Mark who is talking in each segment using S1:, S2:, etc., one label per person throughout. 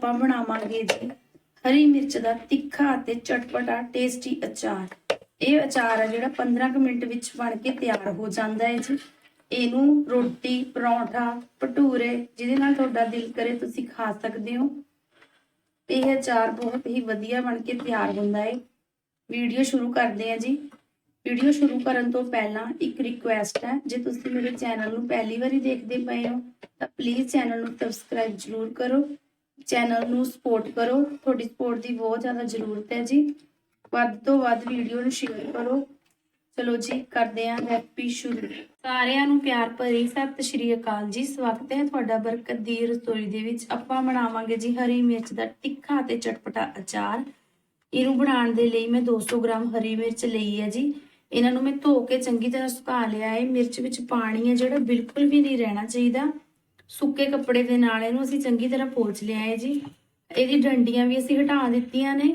S1: ਆਪਾਂ ਬਣਾਵਾਂਗੇ ਜੀ। ਹਰੀ ਮਿਰਚ ਦਾ ਤਿੱਖਾ ਅਤੇ ਚਟਪਟਾ ਟੇਸਟੀ ਅਚਾਰ। ਇਹ ਅਚਾਰ ਆ ਜਿਹੜਾ 15 ਮਿੰਟ ਵਿੱਚ ਬਣ ਕੇ ਤਿਆਰ ਹੋ ਜਾਂਦਾ ਹੈ ਜੀ। ਇਹਨੂੰ ਰੋਟੀ, ਪਰੌਂਠਾ, ਭਟੂਰੇ, ਜਿਹਦੇ ਨਾਲ ਤੁਹਾਡਾ ਦਿਲ ਕਰੇ ਤੁਸੀਂ ਖਾ ਸਕਦੇ ਹੋ। ਇਹ ਅਚਾਰ ਬਹੁਤ ਹੀ ਵਧੀਆ ਬਣ ਕੇ ਤਿਆਰ ਹੁੰਦਾ ਹੈ। ਵੀਡੀਓ ਸ਼ੁਰੂ ਕਰਦੇ ਹਾਂ ਜੀ। ਵੀਡੀਓ ਸ਼ੁਰੂ ਕਰਨ ਤੋਂ ਪਹਿਲਾਂ ਇੱਕ ਰਿਕੁਐਸਟ ਹੈ। ਜੇ ਤੁਸੀਂ ਮੇਰੇ ਚੈਨਲ ਨੂੰ ਪਹਿਲੀ ਵਾਰੀ ਦੇਖਦੇ ਪਏ ਹੋ, ਤਾਂ ਪਲੀਜ਼ ਚੈਨਲ ਨੂੰ ਸਬਸਕ੍ਰਾਈਬ ਜ਼ਰੂਰ ਕਰੋ। ਚੈਨਲ ਨੂੰ ਸਪੋਰਟ ਕਰੋ। ਤੁਹਾਡੀ ਸਪੋਰਟ ਦੀ ਬਹੁਤ ਜ਼ਿਆਦਾ ਜ਼ਰੂਰਤ ਹੈ ਜੀ। ਵੱਧ ਤੋਂ ਵੱਧ ਵੀਡੀਓ ਨੂੰ ਸ਼ੇਅਰ ਕਰੋ। ਚਲੋ ਜੀ, ਕਰਦੇ ਹਾਂ ਹੈਪੀ ਸ਼ੁਰੂ। ਸਾਰਿਆਂ ਨੂੰ ਪਿਆਰ ਭਰੀ ਸਤਿ ਸ਼੍ਰੀ ਅਕਾਲ ਜੀ। ਸਵਾਗਤ ਹੈ ਤੁਹਾਡਾ ਬਰਕਤ ਦੀ ਰਸੋਈ ਦੇ ਵਿੱਚ। ਆਪਾਂ ਬਣਾਵਾਂਗੇ ਜੀ ਹਰੀ ਮਿਰਚ ਦਾ ਤਿੱਖਾ ਤੇ ਚਟਪਟਾ ਅਚਾਰ। ਇਹਨੂੰ ਬਣਾਉਣ ਦੇ ਲਈ ਮੈਂ 200 ਗ੍ਰਾਮ ਹਰੀ ਮਿਰਚ ਲਈ ਹੈ ਜੀ। ਇਹਨਾਂ ਨੂੰ ਮੈਂ ਧੋ ਕੇ ਚੰਗੀ ਤਰ੍ਹਾਂ ਸੁਕਾ ਲਿਆ ਹੈ। ਮਿਰਚ ਵਿੱਚ ਪਾਣੀ ਹੈ ਜਿਹੜਾ ਬਿਲਕੁਲ ਵੀ ਨਹੀਂ ਰਹਿਣਾ ਚਾਹੀਦਾ। ਸੁੱਕੇ ਕੱਪੜੇ ਦੇ ਨਾਲ ਇਹਨੂੰ ਅਸੀਂ ਚੰਗੀ ਤਰ੍ਹਾਂ ਪੋਚ ਲਿਆ ਹੈ ਜੀ। ਇਹਦੀ ਡੰਡੀਆਂ ਵੀ ਅਸੀਂ ਹਟਾ ਦਿੱਤੀਆਂ ਨੇ।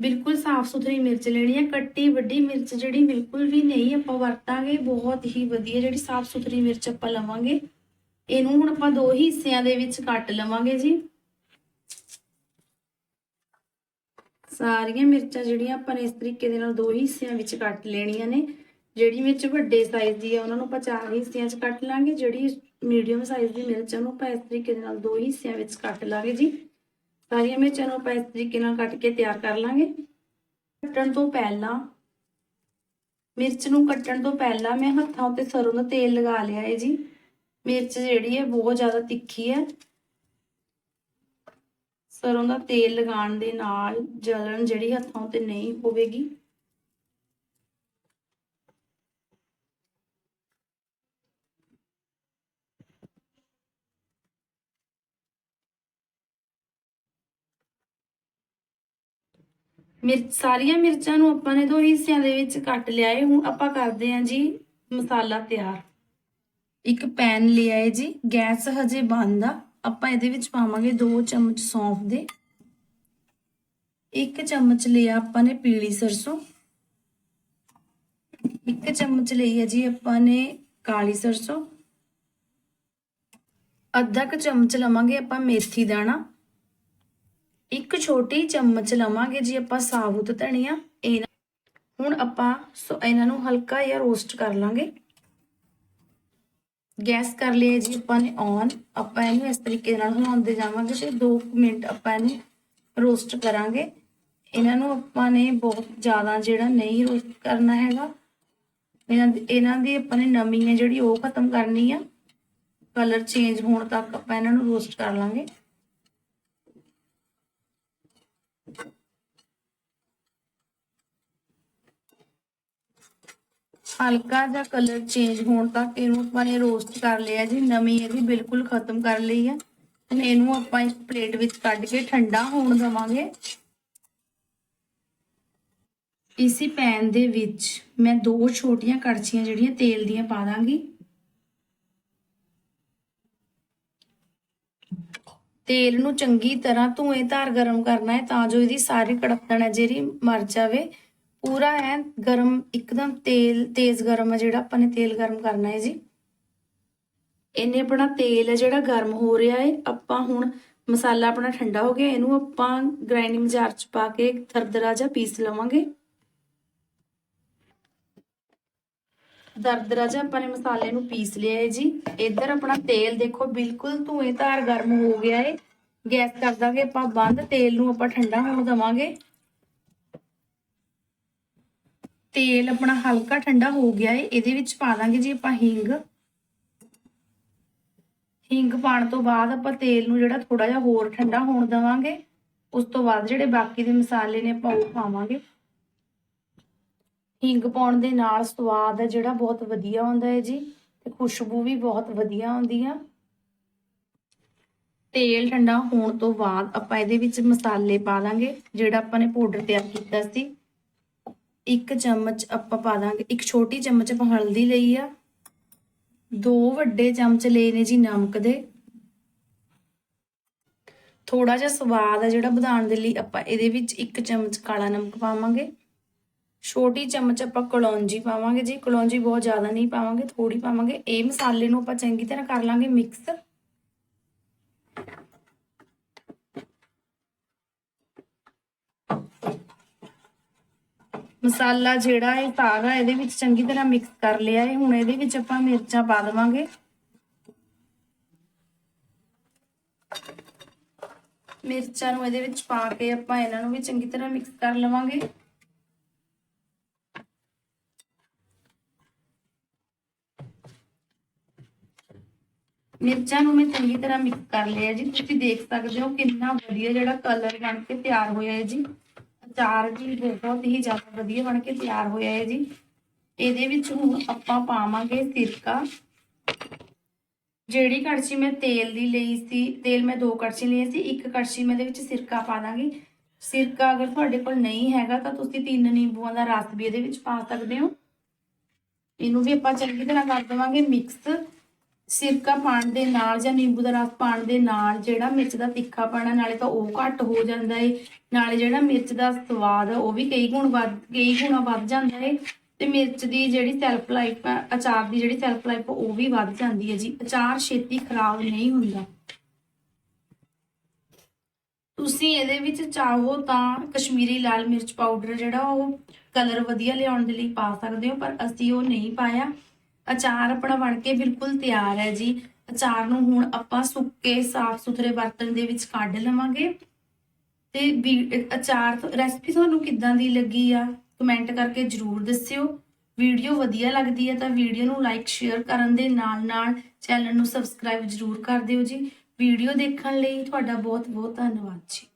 S1: ਬਿਲਕੁਲ ਸਾਫ਼ ਸੁਥਰੀ ਮਿਰਚ ਲੈਣੀ ਹੈ। ਕੱਟੀ ਵੱਡੀ ਮਿਰਚ ਜਿਹੜੀ ਬਿਲਕੁਲ ਵੀ ਨਹੀਂ ਆਪਾਂ ਵਰਤਾਂਗੇ। ਬਹੁਤ ਹੀ ਵਧੀਆ ਜਿਹੜੀ ਸਾਫ਼ ਸੁਥਰੀ ਮਿਰਚ ਆਪਾਂ ਲਵਾਂਗੇ। ਇਹਨੂੰ ਹੁਣ ਆਪਾਂ ਦੋ ਹੀ ਹਿੱਸਿਆਂ ਦੇ ਵਿੱਚ ਕੱਟ ਲਵਾਂਗੇ ਜੀ। ਸਾਰੀਆਂ ਮਿਰਚਾਂ ਜਿਹੜੀਆਂ ਆਪਾਂ ਨੇ ਇਸ ਤਰੀਕੇ ਦੇ ਨਾਲ ਦੋ ਹੀ ਹਿੱਸਿਆਂ ਵਿੱਚ ਕੱਟ ਲੈਣੀਆਂ ਨੇ। ਜਿਹੜੀ ਮਿਰਚ ਵੱਡੇ ਸਾਈਜ਼ ਦੀ ਹੈ ਉਹਨਾਂ ਨੂੰ ਆਪਾਂ ਚਾਰ ਹਿੱਸਿਆਂ 'ਚ ਕੱਟ ਲਾਂਗੇ। ਜਿਹੜੀ ਮੀਡੀਅਮ ਸਾਈਜ਼ ਦੀ ਮਿਰਚ ਹੈ ਆਪਾਂ ਇਸ ਤਰੀਕੇ ਦੇ ਨਾਲ ਦੋ ਹਿੱਸਿਆਂ ਵਿੱਚ ਕੱਟ ਲਾਂਗੇ ਜੀ। ਸਾਰੀਆਂ ਮਿਰਚਾਂ ਨੂੰ ਆਪਾਂ ਇਸ ਤਰੀਕੇ ਨਾਲ ਕੱਟ ਕੇ ਤਿਆਰ ਕਰ ਲਾਂਗੇ। ਕੱਟਣ ਤੋਂ ਪਹਿਲਾਂ, ਮਿਰਚ ਨੂੰ ਕੱਟਣ ਤੋਂ ਪਹਿਲਾਂ ਮੈਂ ਹੱਥਾਂ ਉੱਤੇ ਸਰੋਂ ਦਾ ਤੇਲ ਲਗਾ ਲਿਆ ਹੈ ਜੀ। ਮਿਰਚ ਜਿਹੜੀ ਹੈ, ਬਹੁਤ ਜ਼ਿਆਦਾ ਤਿੱਖੀ ਹੈ। ਸਰੋਂ ਦਾ ਤੇਲ ਲਗਾਉਣ ਦੇ ਨਾਲ ਜਲਣ ਜਿਹੜੀ ਹੱਥਾਂ ਉੱਤੇ ਨਹੀਂ ਹੋਵੇਗੀ। ਮਿਰਚ ਸਾਰੀਆਂ ਮਿਰਚਾਂ ਨੂੰ ਆਪਾਂ ਨੇ ਦੋ ਹਿੱਸਿਆਂ ਦੇ ਵਿੱਚ ਕੱਟ ਲਿਆ ਹੈ ਹੁਣ ਆਪਾਂ ਕਰਦੇ ਹਾਂ ਜੀ ਮਸਾਲਾ ਤਿਆਰ। ਇੱਕ ਪੈਨ ਲਿਆ ਹੈ ਜੀ, ਗੈਸ ਹਜੇ ਬੰਦ ਆ। ਆਪਾਂ ਇਹਦੇ ਵਿੱਚ ਪਾਵਾਂਗੇ 2 ਚਮਚ ਸੌਂਫ ਦੇ। ਇੱਕ ਚਮਚ ਲਿਆ ਆਪਾਂ ਨੇ ਪੀਲੀ ਸਰਸੋਂ। ਇੱਕ ਚਮਚ ਲਈ ਹੈ ਜੀ ਆਪਾਂ ਨੇ ਕਾਲੀ ਸਰਸੋਂ। ਅੱਧਾ ਕੁ ਚਮਚ ਲਵਾਂਗੇ ਆਪਾਂ ਮੇਥੀ ਦਾਣਾ। ਇੱਕ ਛੋਟੀ ਚਮਚ ਲਵਾਂਗੇ ਜੀ ਆਪਾਂ ਸਾਬੁਤ ਧਨੀਆ। ਇਹ ਹੁਣ ਆਪਾਂ ਸੋ ਇਹਨਾਂ ਨੂੰ ਹਲਕਾ ਜਿਹਾ ਰੋਸਟ ਕਰ ਲਾਂਗੇ। ਗੈਸ ਕਰ ਲਿਆ ਜੀ ਆਪਾਂ ਨੇ ਔਨ ਆਪਾਂ ਇਹਨੂੰ ਇਸ ਤਰੀਕੇ ਨਾਲ ਹਿਲਾਉਂਦੇ ਜਾਵਾਂਗੇ ਤੇ 2 ਮਿੰਟ ਆਪਾਂ ਇਹਨੂੰ ਰੋਸਟ ਕਰਾਂਗੇ। ਇਹਨਾਂ ਨੂੰ ਆਪਾਂ ਨੇ ਬਹੁਤ ਜ਼ਿਆਦਾ ਜਿਹੜਾ ਨਹੀਂ ਰੋਸਟ ਕਰਨਾ ਹੈਗਾ, ਇਹਨਾਂ ਦੀ ਇਹਨਾਂ ਦੀ ਆਪਾਂ ਨੇ ਨਮੀ ਹੈ ਜਿਹੜੀ ਉਹ ਖਤਮ ਕਰਨੀ ਆ। ਕਲਰ ਚੇਂਜ ਹੋਣ ਤੱਕ ਆਪਾਂ ਇਹਨਾਂ ਨੂੰ ਰੋਸਟ ਕਰ ਲਾਂਗੇ। ਹਲਕਾ ਜਿਹਾ ਕਲਰ ਚੇਂਜ ਹੋਣ ਤੱਕ ਇਹਨੂੰ ਆਪਾਂ ਨੇ ਰੋਸਟ ਕਰ ਲਿਆ ਜੀ। ਨਮੀ ਇਹਦੀ ਬਿਲਕੁਲ ਖਤਮ ਕਰ ਲਈ ਹੈ। ਹੁਣ ਇਹਨੂੰ ਆਪਾਂ ਇੱਕ ਪਲੇਟ ਵਿੱਚ ਕੱਢ ਕੇ ਠੰਡਾ ਹੋਣ ਦਵਾਂਗੇ। ਇਸੇ ਪੈਨ ਦੇ ਵਿੱਚ ਮੈਂ ਦੋ ਛੋਟੀਆਂ ਕੜਛੀਆਂ ਜਿਹੜੀਆਂ ਤੇਲ ਦੀਆਂ ਪਾ ਦਾਂਗੀ। ਤੇਲ ਨੂੰ ਚੰਗੀ ਤਰ੍ਹਾਂ ਧੂਏ ਧਾਰ ਗਰਮ ਕਰਨਾ ਹੈ ਤਾਂ ਜੋ ਇਹਦੀ ਸਾਰੀ ਕੜਕਣ ਹੈ ਜਿਹੜੀ ਮਰ ਜਾਵੇ। ਪੂਰਾ ਹੈ ਗਰਮ, ਇੱਕਦਮ ਤੇਲ, ਤੇਜ਼ ਗਰਮ ਹੈ ਜਿਹੜਾ ਆਪਾਂ ਨੇ ਤੇਲ ਗਰਮ ਕਰਨਾ ਹੈ ਜੀ। ਇਹਨੇ ਆਪਣਾ ਤੇਲ ਹੈ ਜਿਹੜਾ ਗਰਮ ਹੋ ਰਿਹਾ ਹੈ। ਆਪਾਂ ਹੁਣ ਮਸਾਲਾ ਆਪਣਾ ਠੰਡਾ ਹੋ ਗਿਆ, ਇਹਨੂੰ ਆਪਾਂ ਗ੍ਰਾਈਂਡਿੰਗ ਜਾਰ ਚ ਪਾ ਕੇ ਦਰਦਰਾ ਜਿਹਾ ਪੀਸ ਲਵਾਂਗੇ। ਦਰਦਰਾ ਜਿਹਾ ਆਪਾਂ ਨੇ ਮਸਾਲੇ ਨੂੰ ਪੀਸ ਲਿਆ ਹੈ ਜੀ। ਇੱਧਰ ਆਪਣਾ ਤੇਲ ਦੇਖੋ, ਬਿਲਕੁਲ ਧੂਏ ਧਾਰ ਗਰਮ ਹੋ ਗਿਆ ਹੈ। ਗੈਸ ਕਰ ਦਾਂਗੇ ਆਪਾਂ ਬੰਦ, ਤੇਲ ਨੂੰ ਆਪਾਂ ਠੰਡਾ ਹੋਣ ਦਵਾਂਗੇ। ਤੇਲ ਆਪਣਾ ਹਲਕਾ ਠੰਡਾ ਹੋ ਗਿਆ ਏ, ਇਹਦੇ ਵਿੱਚ ਪਾ ਦਾਂਗੇ ਜੀ ਆਪਾਂ ਹਿੰਗ। ਹਿੰਗ ਪਾਣ ਤੋਂ ਬਾਅਦ ਆਪਾਂ ਤੇਲ ਨੂੰ ਜਿਹੜਾ ਥੋੜਾ ਜਿਹਾ ਹੋਰ ਠੰਡਾ ਹੋਣ ਦਵਾਂਗੇ। ਉਸ ਤੋਂ ਬਾਅਦ ਜਿਹੜੇ ਬਾਕੀ ਦੇ ਮਸਾਲੇ ਨੇ ਆਪਾਂ ਉਹ ਪਾਵਾਂਗੇ। ਹਿੰਗ ਪਾਉਣ ਦੇ ਨਾਲ ਸਵਾਦ ਹੈ ਜਿਹੜਾ ਬਹੁਤ ਵਧੀਆ ਹੁੰਦਾ ਹੈ ਜੀ, ਤੇ ਖੁਸ਼ਬੂ ਵੀ ਬਹੁਤ ਵਧੀਆ ਆਉਂਦੀ ਆ। ਤੇਲ ਠੰਡਾ ਹੋਣ ਤੋਂ ਬਾਅਦ ਆਪਾਂ ਇਹਦੇ ਵਿੱਚ ਮਸਾਲੇ ਪਾ ਦਾਂਗੇ, ਜਿਹੜਾ ਆਪਾਂ ਨੇ ਪਾਊਡਰ ਤਿਆਰ ਕੀਤਾ ਸੀ। ਇੱਕ ਚਮਚ ਆਪਾਂ ਪਾ ਦਾਂਗੇ, ਇੱਕ ਛੋਟੀ ਚਮਚ ਆਪਾਂ ਹਲਦੀ ਲਈ ਆ। ਦੋ ਵੱਡੇ ਚਮਚ ਲਏ ਨੇ ਜੀ ਨਮਕ ਦੇ। ਥੋੜਾ ਜਿਹਾ ਸਵਾਦ ਆ ਜਿਹੜਾ ਵਧਾਉਣ ਦੇ ਲਈ ਆਪਾਂ ਇਹਦੇ ਵਿੱਚ ਇੱਕ ਚਮਚ ਕਾਲਾ ਨਮਕ ਪਾਵਾਂਗੇ। ਛੋਟੀ ਚਮਚ ਆਪਾਂ ਕਲੌਂਜੀ ਪਾਵਾਂਗੇ ਜੀ। ਕਲੌਂਜੀ ਬਹੁਤ ਜ਼ਿਆਦਾ ਨਹੀਂ ਪਾਵਾਂਗੇ ਥੋੜੀ ਪਾਵਾਂਗੇ। ਇਹ ਮਸਾਲੇ ਨੂੰ ਆਪਾਂ ਚੰਗੀ ਤਰ੍ਹਾਂ ਕਰ ਲਾਂਗੇ ਮਿਕਸ। ਮਸਾਲਾ ਜਿਹੜਾ ਇਹ ਸਾਰਾ ਇਹਦੇ ਵਿੱਚ ਚੰਗੀ ਤਰ੍ਹਾਂ ਮਿਕਸ ਕਰ ਲਿਆ ਹੈ ਹੁਣ ਇਹਦੇ ਵਿੱਚ ਆਪਾਂ ਮਿਰਚਾਂ ਪਾ ਦੇਵਾਂਗੇ। ਮਿਰਚਾਂ ਨੂੰ ਇਹਦੇ ਵਿੱਚ ਪਾ ਕੇ ਆਪਾਂ ਇਹਨਾਂ ਨੂੰ ਵੀ ਚੰਗੀ ਤਰ੍ਹਾਂ ਮਿਕਸ ਕਰ ਲਵਾਂਗੇ। ਮਿਰਚਾਂ ਨੂੰ ਮੈਂ ਚੰਗੀ ਤਰ੍ਹਾਂ ਮਿਕਸ ਕਰ ਲਿਆ ਜੀ। ਤੁਸੀਂ ਦੇਖ ਸਕਦੇ ਹੋ ਕਿੰਨਾ ਵਧੀਆ ਜਿਹੜਾ ਕਲਰ ਬਣ ਕੇ ਤਿਆਰ ਹੋਇਆ ਹੈ ਜੀ। ਅਚਾਰ ਜੀ ਬਹੁਤ ਹੀ ਜ਼ਿਆਦਾ ਵਧੀਆ ਬਣ ਕੇ ਤਿਆਰ ਹੋਇਆ ਹੈ ਜੀ। ਇਹਦੇ ਵਿੱਚ ਹੁਣ ਆਪਾਂ ਪਾਵਾਂਗੇ ਸਿਰਕਾ। ਜਿਹੜੀ ਕੜਛੀ ਮੈਂ ਤੇਲ ਦੀ ਲਈ ਸੀ, ਤੇਲ ਮੈਂ ਦੋ ਕੜਛੀ ਲਈ ਸੀ, ਇੱਕ ਕੜਛੀ ਮੈਂ ਇਹਦੇ ਵਿੱਚ ਸਿਰਕਾ ਪਾ ਦਾਂਗੀ। ਸਿਰਕਾ ਅਗਰ ਤੁਹਾਡੇ ਕੋਲ ਨਹੀਂ ਹੈਗਾ ਤਾਂ ਤੁਸੀਂ ਤਿੰਨ ਨਿੰਬੂਆਂ ਦਾ ਰਸ ਵੀ ਇਹਦੇ ਵਿੱਚ ਪਾ ਸਕਦੇ ਹੋ। ਇਹਨੂੰ ਵੀ ਆਪਾਂ ਚੰਗੀ ਤਰ੍ਹਾਂ ਕਰ ਦੇਵਾਂਗੇ ਮਿਕਸ। ਸਿਰਕਾ ਪਾਣ ਦੇ ਨਾਲ ਜਾਂ ਨਿੰਬੂ ਦਾ ਰਸ ਪਾਣ ਦੇ ਨਾਲ ਜਿਹੜਾ ਮਿਰਚ ਦਾ ਤਿੱਖਾ ਪਾਣਾ ਨਾਲੇ ਤਾਂ ਉਹ ਘੱਟ ਹੋ ਜਾਂਦਾ ਏ ਨਾਲੇ ਜਿਹੜਾ ਮਿਰਚ ਦਾ ਸਵਾਦ ਆ, ਉਹ ਵੀ ਕਈ ਗੁਣ ਵੱਧ ਕਈ ਗੁਣਾ ਵੱਧ ਜਾਂਦਾ ਏ ਤੇ ਮਿਰਚ ਦੀ ਜਿਹੜੀ ਸੈਲਫ ਲਾਈਫ ਅਚਾਰ ਦੀ ਜਿਹੜੀ ਸੈਲਫ ਲਾਈਫ ਉਹ ਵੀ ਵੱਧ ਜਾਂਦੀ ਹੈ ਜੀ। ਅਚਾਰ ਛੇਤੀ ਖਰਾਬ ਨਹੀਂ ਹੁੰਦਾ। ਤੁਸੀਂ ਇਹਦੇ ਵਿੱਚ ਚਾਹੋ ਤਾਂ ਕਸ਼ਮੀਰੀ ਲਾਲ ਮਿਰਚ ਪਾਊਡਰ ਜਿਹੜਾ ਉਹ ਕਲਰ ਵਧੀਆ ਲਿਆਉਣ ਦੇ ਲਈ ਪਾ ਸਕਦੇ ਹੋ ਪਰ ਅਸੀਂ ਉਹ ਨਹੀਂ ਪਾਇਆ। ਅਚਾਰ ਆਪਣਾ ਬਣ ਕੇ ਬਿਲਕੁਲ ਤਿਆਰ ਹੈ ਜੀ। ਅਚਾਰ ਨੂੰ ਹੁਣ ਆਪਾਂ ਸੁੱਕੇ ਸਾਫ਼ ਸੁਥਰੇ ਬਰਤਨ ਦੇ ਵਿੱਚ ਕੱਢ ਲਵਾਂਗੇ। ਤੇ ਵੀ- ਅਚਾਰ ਰੈਸਪੀ ਤੁਹਾਨੂੰ ਕਿੱਦਾਂ ਦੀ ਲੱਗੀ ਆ ਕਮੈਂਟ ਕਰਕੇ ਜਰੂਰ ਦੱਸਿਓ। ਵੀਡੀਓ ਵਧੀਆ ਲੱਗਦੀ ਹੈ ਤਾਂ ਵੀਡੀਓ ਨੂੰ ਲਾਈਕ ਸ਼ੇਅਰ ਕਰਨ ਦੇ ਨਾਲ ਨਾਲ ਚੈਨਲ ਨੂੰ ਸਬਸਕ੍ਰਾਈਬ ਜਰੂਰ ਕਰ ਦਿਓ ਜੀ। ਵੀਡੀਓ ਦੇਖਣ ਲਈ ਤੁਹਾਡਾ ਬਹੁਤ ਬਹੁਤ ਧੰਨਵਾਦ ਜੀ।